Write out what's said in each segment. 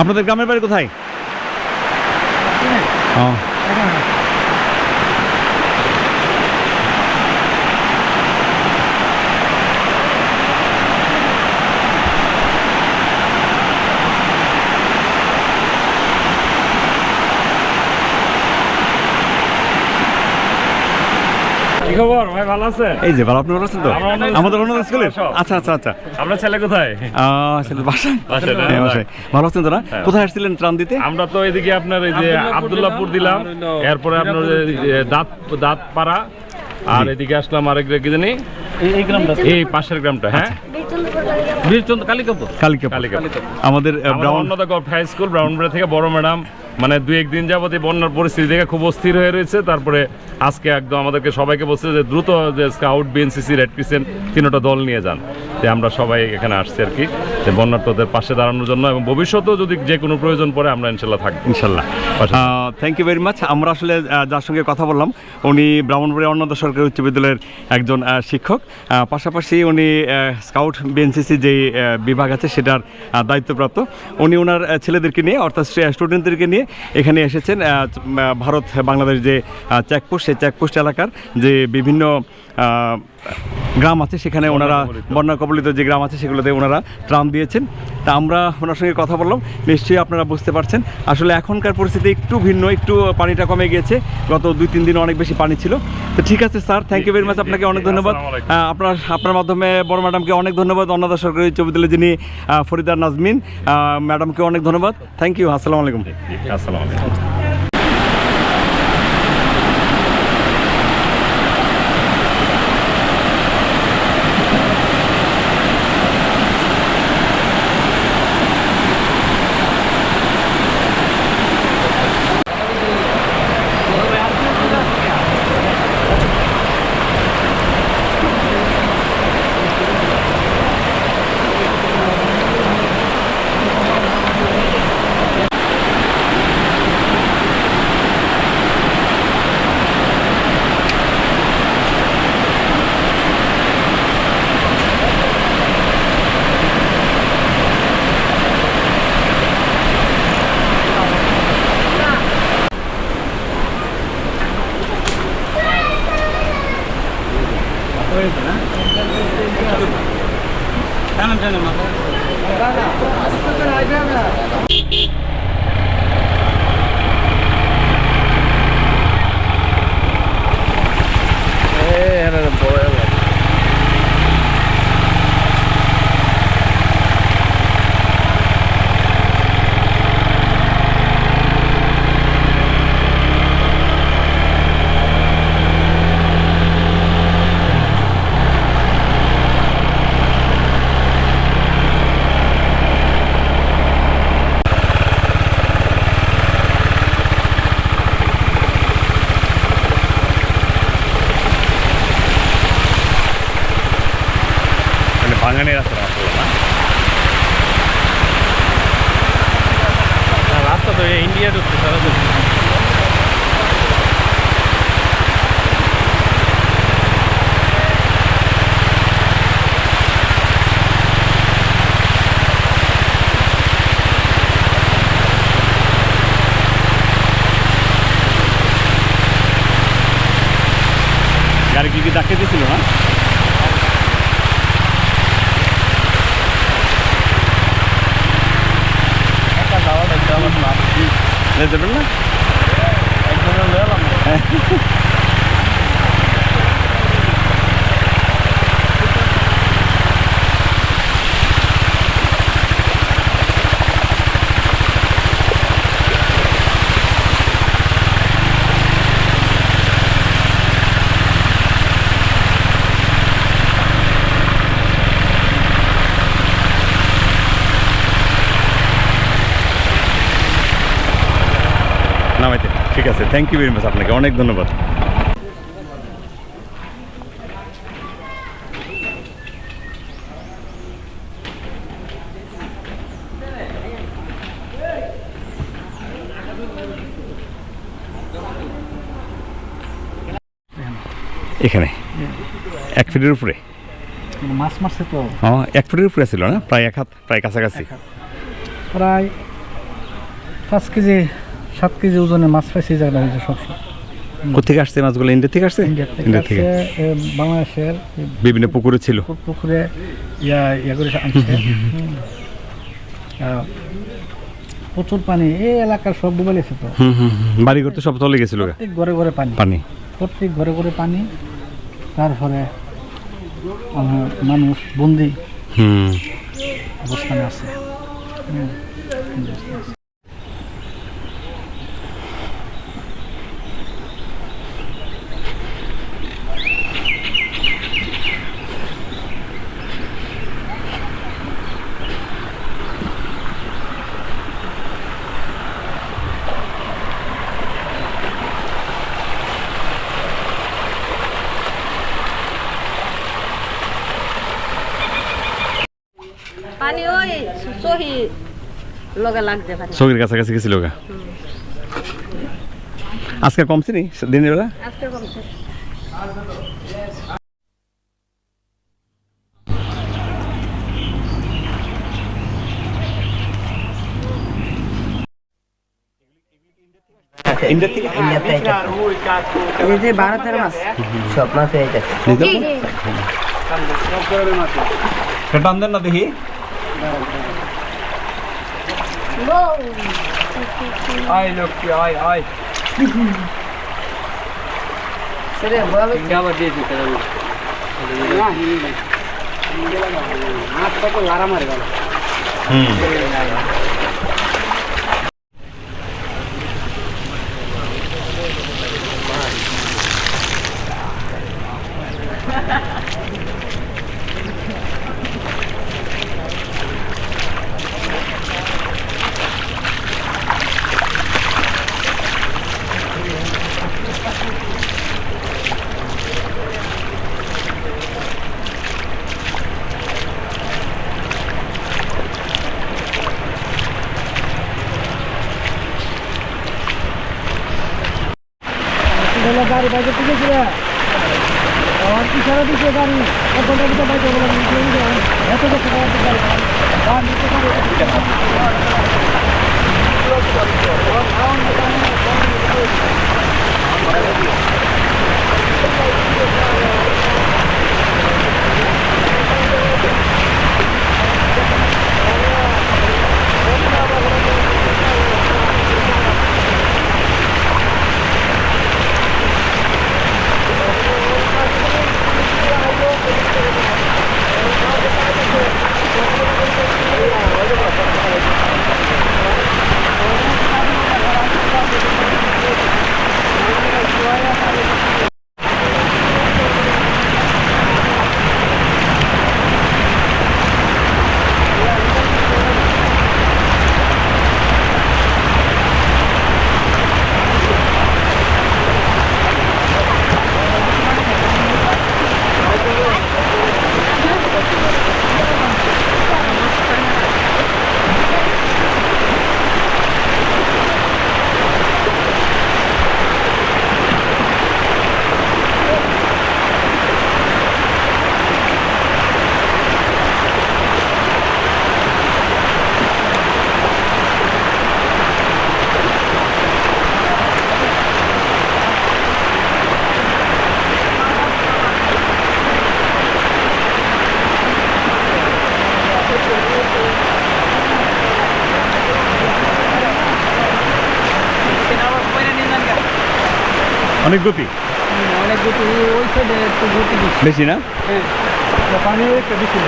আপনাদের গ্রামের বাড়ি কোথায়? ও। খবর ভাই ভালো আছে? এই যে ভালো আপনি ভালো আছেন তো? আমাদের অন্য স্কুলে আচ্ছা আচ্ছা আচ্ছা। আমরা ছেলে কোথায়? আহ, বাসায়? বাসায় না? হ্যাঁ, বাসায়। ভালো আছেন তোরা হ্যাঁ। কোথায় আসছিলেন ত্রাণ দিতে? আমরা তো এদিকে আপনার এই যে আব্দুল্লাহপুর দিলাম। এরপরে আপনার দাঁত দাঁত পাড়া। আর এদিকে আসলাম আরেক কি জানি এই গ্রামটা। এই পাশের গ্রামটা হ্যাঁ? বীরচন্দ্র কালিকাপুর। কালকে কালিকা আমাদের ব্রাউন ব্রাউন হাই স্কুল ব্রাউনবাড়ি থেকে বড় ম্যাডাম মানে দু একদিন যাবত এই বন্যার পরিস্থিতি দেখে খুব অস্থির হয়ে রয়েছে। তারপরে আজকে একদম আমাদেরকে সবাইকে বলছে যে দ্রুত যে স্কাউট বিএনসিসি রেড ক্রিসেন্ট তিনটা দল নিয়ে যান। তো আমরা সবাই এখানে আসছি আর কি। যে বন্যার্থদের পাশে দাঁড়ানোর জন্য এবং ভবিষ্যতেও যদি যে কোনো প্রয়োজন পড়ে আমরা ইনশাল্লাহ থাকব। ইনশাল্লাহ। থ্যাংক ইউ ভেরি মাচ আমরা আসলে যার সঙ্গে কথা বললাম উনি ব্রাহ্মণবাড়ি অন্নদা সরকারি উচ্চ বিদ্যালয়ের একজন শিক্ষক। পাশাপাশি উনি স্কাউট বিএনসিসি যে বিভাগ আছে সেটার দায়িত্বপ্রাপ্ত। উনি ওনার ছেলেদেরকে নিয়ে অর্থাৎ স্টুডেন্টদেরকে নিয়ে এখানে এসেছেন ভারত বাংলাদেশ যে চেকপোস্ট সেই চেকপোস্ট এলাকার যে বিভিন্ন গ্রাম আছে সেখানে ওনারা বন্যা কবলিত যে গ্রাম আছে সেগুলোতে ওনারা ত্রাণ দিয়েছেন। তা আমরা ওনার সঙ্গে কথা বললাম নিশ্চয়ই আপনারা বুঝতে পারছেন। আসলে এখনকার পরিস্থিতি একটু ভিন্ন একটু পানিটা কমে গিয়েছে। গত দুই তিন দিন অনেক বেশি পানি ছিল। তো ঠিক আছে sir thank you very much আপনাকে অনেক ধন্যবাদ। আপনার আপনার মাধ্যমে বড় ম্যাডামকে অনেক ধন্যবাদ অন্নদা সরকারি বিদ্যালয়ে যিনি আহ, ফরিদা নাজমিন ম্যাডামকে অনেক ধন্যবাদ। থ্যাংক ইউ আসসালামু আলাইকুম। আসসালামু আলাইকুম। ডাকে দিয়েছিল না একটা যাওয়া দেখতে আমার লাভ নিয়ে যাবেন না একজনের আছে। থ্যাংক ইউ ভেরি মাচ আপনাকে। অনেক ধন্যবাদ। এখানে? এক ফিটের উপরে? মাছ মারছে তো। হ্যাঁ এক ফিটের উপরে ছিল না? প্রায় এক হাত প্রায় কাছাকাছি। প্রায় পাঁচ কেজি সাত কেজি ওজনের মাছ পাইছি এই জায়গাটা হয়েছে সবসময় কোথেকে আসছে মাছগুলো? ইন্ডিয়া থেকে আসছে? ইন্ডিয়া থেকে বাংলাদেশের বিভিন্ন পুকুরে ছিল। পুকুরে ইয়া ইয়া করে আনছে। প্রচুর পানি। এই এলাকার সব ডুবে গেছে তো। হুম হুম। তো সব তলে গেছিল। প্রত্যেক ঘরে ঘরে পানি। পানি। প্রত্যেক ঘরে ঘরে পানি। তারপরে আমার মানুষ বন্দি হুম। অবস্থানে আছে। হুম। পানি ওই সহি লগে কাছাকাছি গেছিল গা আজকে কমছে নি দিনের বেলা? আজকে কমছে ইন্ডিয়া থেকে? এই যে ভারতের মাছ। সব মাছ যাচ্ছে টান দেন না দেখি। Whoa! I look, I, I. सरे बाबा सिंगावा दे दी तेरे को ना ही नहीं हाथ तक लारा मारेगा हम्म गाड़ी बाइक पीछे चले और इशारा दीजिए गाड़ी और पंद्रह मिनट तो पता है बाहर नीचे का অনেক গতি? অনেক গতি। ওই সাইডে একটু গতি বেশি না? হ্যাঁ। পানি একটা বেশি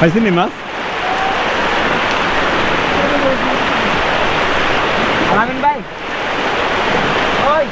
পাইছেন নি মাছ আমিন ভাই ওই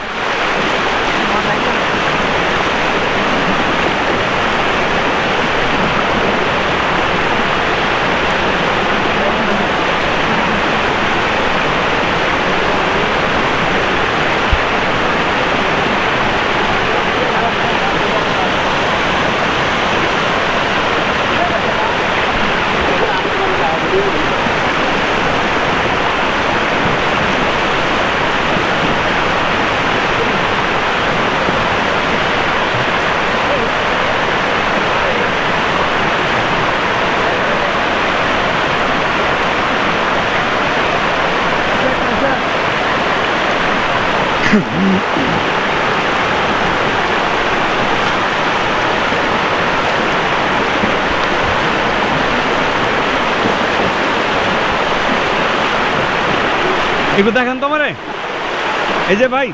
একটু দেখেন তোমার। এই যে ভাই।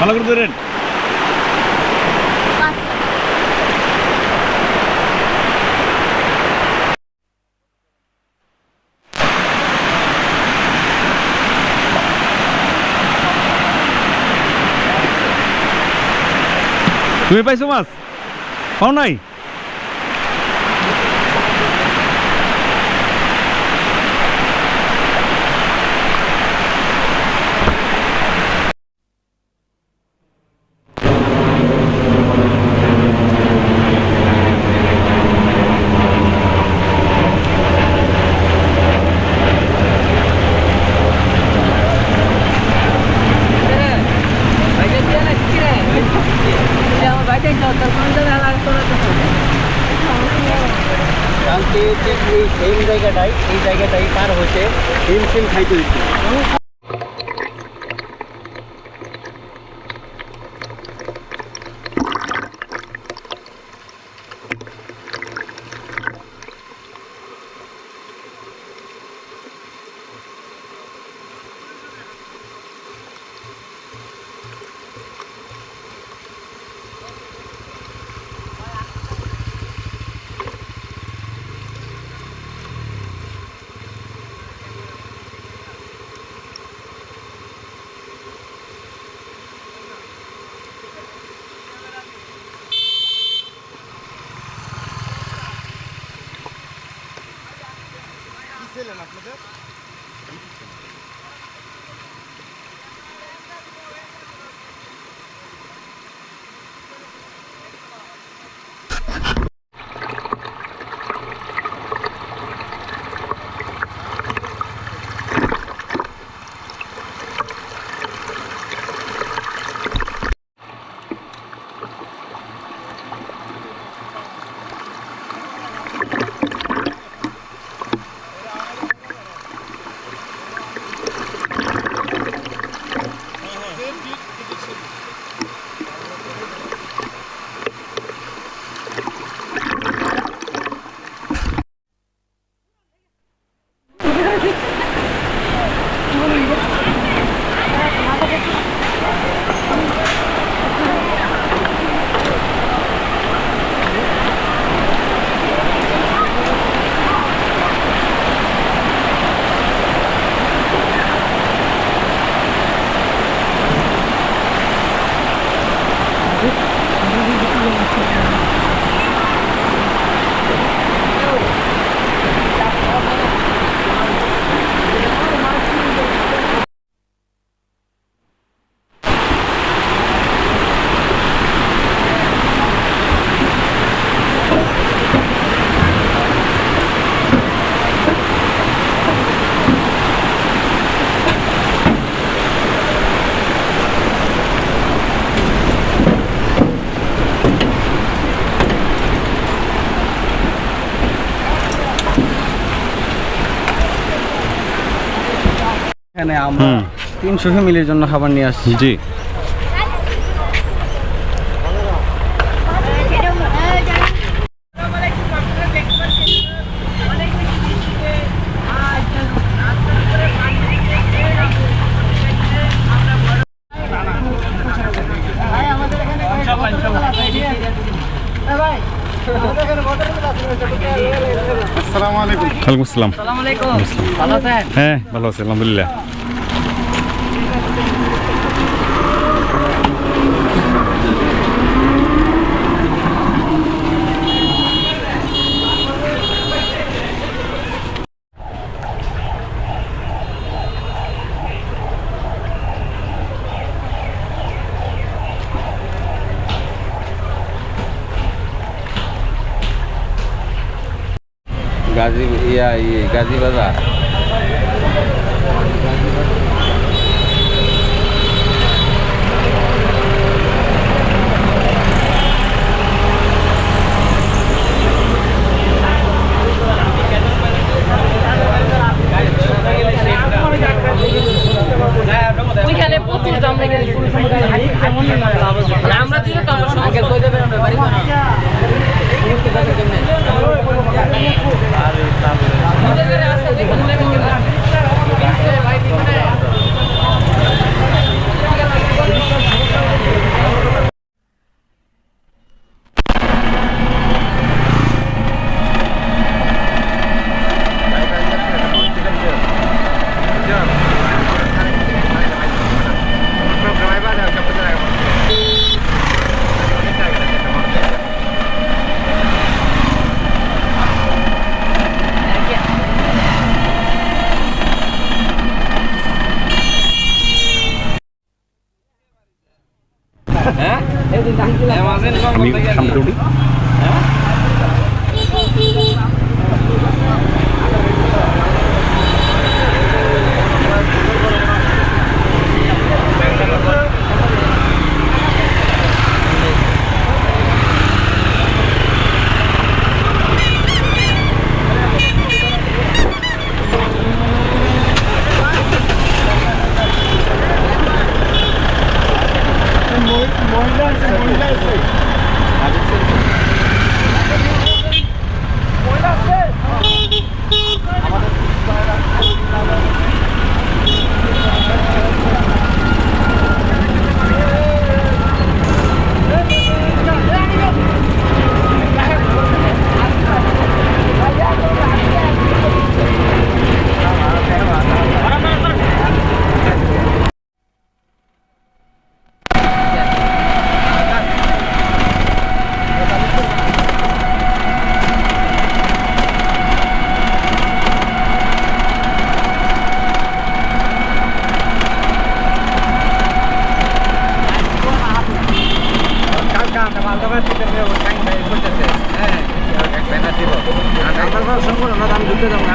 ভালো করে ধরেন। তুমি পাইছো মাছ? পাও নাই? এই জায়গাটাই এই জায়গাটাই পার হইতে হিম সিম খাইতে হইছে আমরা। তিনশো ফ্যামিলির জন্য খাবার নিয়ে আসছি জি ওয়ালাইকুম আসসালাম। ভালো আছেন হ্যাঁ ভালো আছি আলহামদুলিল্লাহ। ইয়া গাজী বাজার സമയത്തോടി 知道？